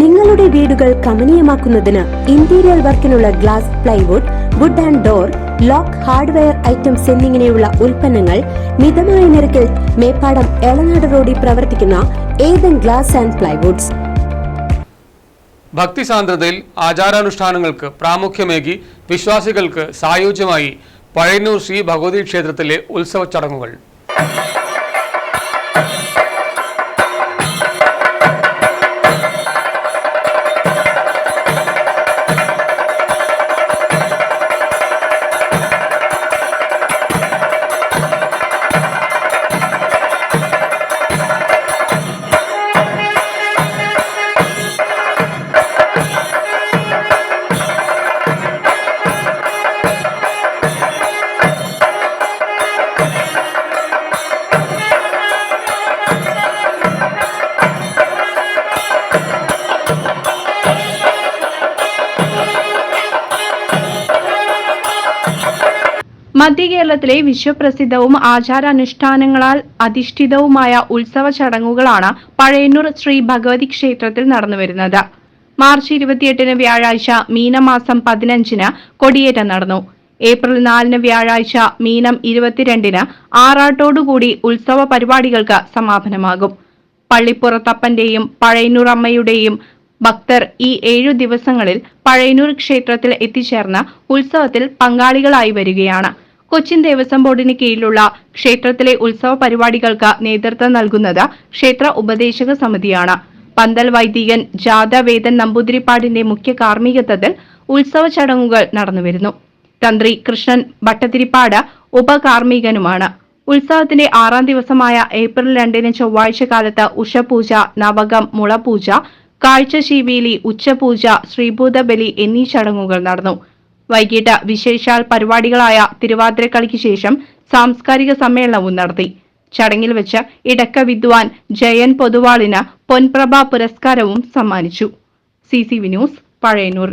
നിങ്ങളുടെ വീടുകൾ കമനീയമാക്കുന്നതിന് interior വർക്കിനുള്ള glass plywood wood and door lock hardware items എന്നിങ്ങനെയുള്ള ഉൽപ്പന്നങ്ങൾ മിതമായ നിരക്കിൽ മേപ്പാടം എളനാട് റോഡിൽ പ്രവർത്തിക്കുന്ന ഏതൻ ഗ്ലാസ് ആൻഡ് പ്ലൈവുഡ്സ് ഭക്തിസാന്ദ്രതയിൽ ആചാരാനുഷ്ഠാനങ്ങൾക്ക് പ്രാമുഖ്യമേകി വിശ്വാസികൾക്ക് സായുജ്യമായി പഴയന്നൂർ ശ്രീ ഭഗവതി ക്ഷേത്രത്തിലെ ഉത്സവ ചടങ്ങുകൾ. മധ്യ കേരളത്തിലെ വിശ്വപ്രസിദ്ധവും ആചാരാനുഷ്ഠാനങ്ങളാൽ അധിഷ്ഠിതവുമായ ഉത്സവ ചടങ്ങുകളാണ് പഴയന്നൂർ ശ്രീ ഭഗവതി ക്ഷേത്രത്തിൽ നടന്നുവരുന്നത്. മാർച്ച് ഇരുപത്തിയെട്ടിന് വ്യാഴാഴ്ച മീനമാസം പതിനഞ്ചിന് കൊടിയേറ്റം നടന്നു. ഏപ്രിൽ നാലിന് വ്യാഴാഴ്ച മീനം ഇരുപത്തിരണ്ടിന് ആറാട്ടോടുകൂടി ഉത്സവ പരിപാടികൾക്ക് സമാപനമാകും. പള്ളിപ്പുറത്തപ്പന്റെയും പഴയന്നൂർ അമ്മയുടെയും ഭക്തർ ഈ ഏഴു ദിവസങ്ങളിൽ പഴയന്നൂർ ക്ഷേത്രത്തിൽ എത്തിച്ചേർന്ന് ഉത്സവത്തിൽ പങ്കാളികളായി വരികയാണ്. കൊച്ചിൻ ദേവസ്വം ബോർഡിന് കീഴിലുള്ള ക്ഷേത്രത്തിലെ ഉത്സവ പരിപാടികൾക്ക് നേതൃത്വം നൽകുന്നത് ക്ഷേത്ര ഉപദേശക സമിതിയാണ്. പന്തൽ വൈദികൻ ജാഥവേദൻ നമ്പൂതിരിപ്പാടിന്റെ മുഖ്യ കാർമ്മികത്വത്തിൽ ഉത്സവ ചടങ്ങുകൾ നടന്നുവരുന്നു. തന്ത്രി കൃഷ്ണൻ ഭട്ടതിരിപ്പാട് ഉപകാർമ്മികനുമാണ്. ഉത്സവത്തിന്റെ ആറാം ദിവസമായ ഏപ്രിൽ രണ്ടിന് ചൊവ്വാഴ്ച കാലത്ത് ഉഷപൂജ നവകം മുളപൂജ കാഴ്ചശീവീലി ഉച്ചപൂജ ശ്രീഭൂതബലി എന്നീ ചടങ്ങുകൾ നടന്നു. വൈകിട്ട് വിശേഷാൽ പരിപാടികളായ തിരുവാതിരക്കളിക്ക് ശേഷം സാംസ്കാരിക സമ്മേളനവും നടത്തി. ചടങ്ങിൽ വെച്ച് ഇടക്ക വിദ്വാൻ ജയൻ പൊതുവാളിന് പൊൻപ്രഭ പുരസ്കാരവും സമ്മാനിച്ചു. C C V news Pazhayannur.